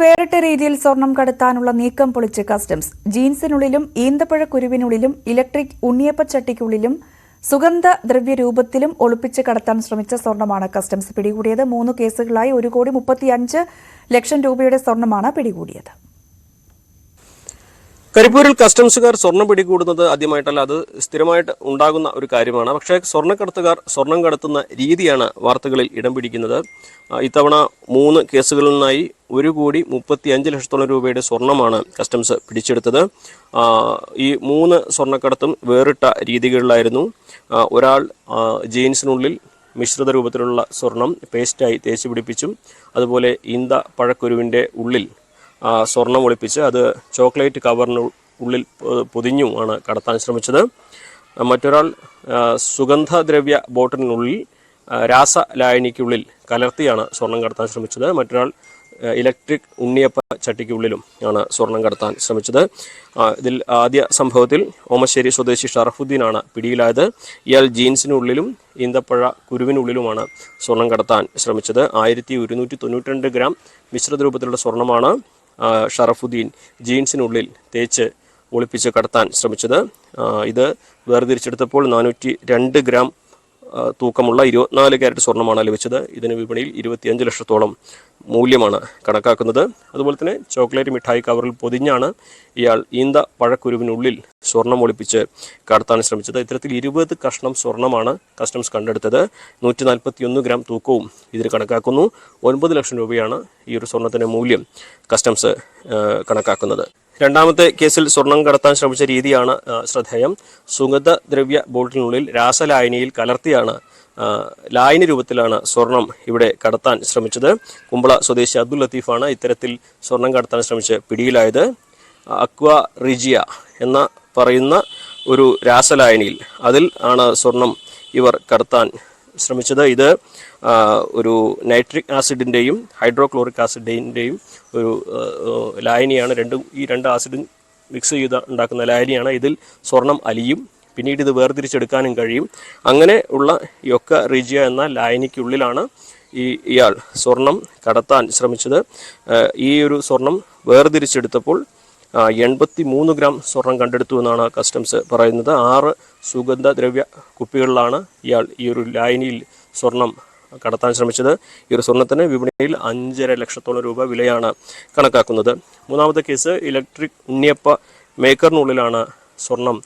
വേറിട്ട രീതിയിൽ സ്വർണം കടത്താനുള്ള നീക്കം പൊളിച്ച് കസ്റ്റംസ്. ജീൻസിനുള്ളിലും ഈന്തപ്പഴ കുരുവിനുള്ളിലും ഇലക്ട്രിക് ഉണ്ണിയപ്പച്ചട്ടിക്കുള്ളിലും സുഗന്ധ ദ്രവ്യ രൂപത്തിലും ഒളിപ്പിച്ച് കടത്താൻ ശ്രമിച്ച സ്വർണമാണ് കസ്റ്റംസ് പിടികൂടിയത്. മൂന്ന് കേസുകളായി ഒരു കോടി മുപ്പത്തിയഞ്ച് ലക്ഷം രൂപയുടെ സ്വർണമാണ് പിടികൂടിയത്. കരിപ്പൂരിൽ കസ്റ്റംസുകാർ സ്വർണം പിടികൂടുന്നത് ആദ്യമായിട്ടല്ല അത് സ്ഥിരമായിട്ട് ഉണ്ടാകുന്ന ഒരു കാര്യമാണ്. പക്ഷേ സ്വർണക്കടത്തുകാർ സ്വർണം കടത്തുന്ന രീതിയാണ് വാർത്തകളിൽ ഇടം പിടിക്കുന്നത്. ഇത്തവണ മൂന്ന് കേസുകളിൽ നിന്നായി ഒരു കോടി മുപ്പത്തി അഞ്ച് ലക്ഷത്തോളം രൂപയുടെ സ്വർണമാണ് കസ്റ്റംസ് പിടിച്ചെടുത്തത്. ഈ മൂന്ന് സ്വർണക്കടത്തും വേറിട്ട രീതികളിലായിരുന്നു. ഒരാൾ ജീൻസിനുള്ളിൽ മിശ്രിത രൂപത്തിലുള്ള സ്വർണം പേസ്റ്റായി തേച്ച് പിടിപ്പിച്ചും അതുപോലെ ഇന്ത പഴക്കുരുവിന്റെ ഉള്ളിൽ സ്വർണം ഒളിപ്പിച്ച് അത് ചോക്ലേറ്റ് കവറിന് ഉള്ളിൽ പൊ- പൊതിഞ്ഞുമാണ് കടത്താൻ ശ്രമിച്ചത്. മറ്റൊരാൾ സുഗന്ധദ്രവ്യ ബോട്ടിനുള്ളിൽ രാസലായനിക്കുള്ളിൽ കലർത്തിയാണ് സ്വർണം കടത്താൻ ശ്രമിച്ചത്. മറ്റൊരാൾ ഇലക്ട്രിക് ഉണ്ണിയപ്പ ചട്ടിക്കുള്ളിലും ആണ് സ്വർണം കടത്താൻ ശ്രമിച്ചത്. ഇതിൽ ആദ്യ സംഭവത്തിൽ ഓമശ്ശേരി സ്വദേശി ഷറഫുദ്ദീനാണ് പിടിയിലായത്. ഇയാൾ ജീൻസിനുള്ളിലും ഈന്തപ്പഴ കുരുവിനുള്ളിലുമാണ് സ്വർണം കടത്താൻ ശ്രമിച്ചത്. ആയിരത്തി ഒരുന്നൂറ്റി തൊണ്ണൂറ്റി രണ്ട് ഗ്രാം മിശ്രിത രൂപത്തിലുള്ള സ്വർണമാണ്. ഷറഫുദ്ദീൻ ജീൻസിനുള്ളിൽ തേച്ച് ഒളിപ്പിച്ച് കടത്താൻ ശ്രമിച്ചത്. ഇത് വേർതിരിച്ചെടുത്തപ്പോൾ നാനൂറ്റി രണ്ട് ഗ്രാം തൂക്കമുള്ള ഇരുപത്തിനാല് ക്യാരറ്റ് സ്വർണമാണ് ലഭിച്ചത്. ഇതിന് വിപണിയിൽ ഇരുപത്തിയഞ്ച് ലക്ഷത്തോളം മൂല്യമാണ് കണക്കാക്കുന്നത്. അതുപോലെ തന്നെ ചോക്ലേറ്റ് മിഠായി കവറിൽ പൊതിഞ്ഞാണ് ഇയാൾ ഈന്ത പഴക്കുരുവിനുള്ളിൽ സ്വർണം ഒളിപ്പിച്ച് കടത്താൻ ശ്രമിച്ചത്. ഇത്തരത്തിൽ ഇരുപത് കഷ്ണം സ്വർണമാണ് കസ്റ്റംസ് കണ്ടെടുത്തത്. നൂറ്റി നാൽപ്പത്തിയൊന്ന് ഗ്രാം തൂക്കവും ഇതിൽ കണക്കാക്കുന്നു. ഒൻപത് ലക്ഷം രൂപയാണ് ഈ ഒരു സ്വർണത്തിന്റെ മൂല്യം കസ്റ്റംസ് കണക്കാക്കുന്നത്. രണ്ടാമത്തെ കേസിൽ സ്വർണം കടത്താൻ ശ്രമിച്ച രീതിയാണ് ശ്രദ്ധേയം. സുഗന്ധ ദ്രവ്യ ബോട്ടിലിനുള്ളിൽ രാസലായനിയിൽ കലർത്തിയാണ് ലായനി രൂപത്തിലാണ് സ്വർണം ഇവിടെ കടത്താൻ ശ്രമിച്ചത്. കുമ്പള സ്വദേശി അബ്ദുൽ ലത്തീഫാണ് ഇത്തരത്തിൽ സ്വർണം കടത്താൻ ശ്രമിച്ച് പിടിയിലായത്. അക്വ റിജിയ എന്ന പറയുന്ന ഒരു രാസലായനിയിൽ അതിൽ ആണ് സ്വർണം ഇവർ കടത്താൻ ശ്രമിച്ചത്. ഇത് ഒരു നൈട്രിക് ആസിഡിന്റെയും ഹൈഡ്രോക്ലോറിക് ആസിഡിന്റെയും ഒരു ലായനിയാണ്. രണ്ടും ഈ രണ്ട് ആസിഡും മിക്സ് ചെയ്ത് ഉണ്ടാക്കുന്ന ലായനിയാണ്. ഇതിൽ സ്വർണം അലിയും പിന്നീട് ഇത് വേർതിരിച്ചെടുക്കാനും കഴിയും. അങ്ങനെ ഉള്ള യൊക്ക റിജിയ എന്ന ലായനിക്കുള്ളിലാണ് ഈ ഇയാൾ സ്വർണം കടത്താൻ ശ്രമിച്ചത്. ഈ ഒരു സ്വർണം വേർതിരിച്ചെടുത്തപ്പോൾ എൺപത്തി മൂന്ന് ഗ്രാം സ്വർണം കണ്ടെടുത്തു എന്നാണ് കസ്റ്റംസ് പറയുന്നത്. ആറ് സുഗന്ധദ്രവ്യ കുപ്പികളിലാണ് ഇയാൾ ഈ ഒരു ലായനിയിൽ സ്വർണം കടത്താൻ ശ്രമിച്ചത്. ഈ ഒരു സ്വർണത്തിന് വിപണിയിൽ അഞ്ചര ലക്ഷത്തോളം രൂപ വിലയാണ് കണക്കാക്കുന്നത്. മൂന്നാമത്തെ കേസ് ഇലക്ട്രിക് ഉണ്ണിയപ്പ മേക്കറിനുള്ളിലാണ് സ്വർണം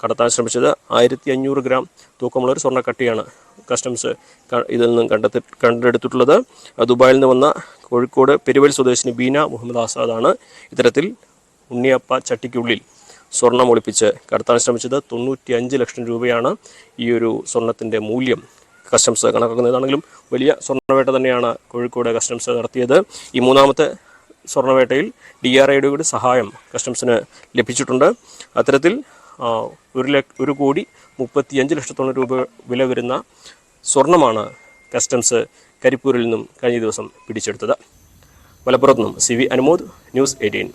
കടത്താൻ ശ്രമിച്ചത് ആയിരത്തി അഞ്ഞൂറ് ഗ്രാം തൂക്കമുള്ള ഒരു സ്വർണക്കട്ടിയാണ് കസ്റ്റംസ് ഇതിൽ നിന്നും കണ്ടെത്തി കണ്ടെടുത്തിട്ടുള്ളത്. ദുബായിൽ നിന്ന് വന്ന കോഴിക്കോട് പെരുവൽ സ്വദേശിനി ബീന മുഹമ്മദ് ആസാദാണ് ഇത്തരത്തിൽ ഉണ്ണിയപ്പ ചട്ടിക്കുള്ളിൽ സ്വർണം ഒളിപ്പിച്ച് കടത്താൻ ശ്രമിച്ചത്. തൊണ്ണൂറ്റി അഞ്ച് ലക്ഷം രൂപയാണ് ഈ ഒരു സ്വർണത്തിന്റെ മൂല്യം കസ്റ്റംസ് കണക്കാക്കുന്നതാണെങ്കിലും വലിയ സ്വർണവേട്ട തന്നെയാണ് കോഴിക്കോട് കസ്റ്റംസ് നടത്തിയത്. ഈ മൂന്നാമത്തെ സ്വർണവേട്ടയിൽ ഡി ആർ ഐയുടെ കൂടി സഹായം കസ്റ്റംസിന് ലഭിച്ചിട്ടുണ്ട്. അത്തരത്തിൽ ഒരു ലക്ഷ ഒരു കോടി മുപ്പത്തിയഞ്ച് ലക്ഷത്തോളം രൂപ വില വരുന്ന സ്വർണമാണ് കസ്റ്റംസ് കരിപ്പൂരിൽ നിന്നും കഴിഞ്ഞ ദിവസം പിടിച്ചെടുത്തത്. മലപ്പുറത്ത് നിന്നും C V Anumod news eighteen.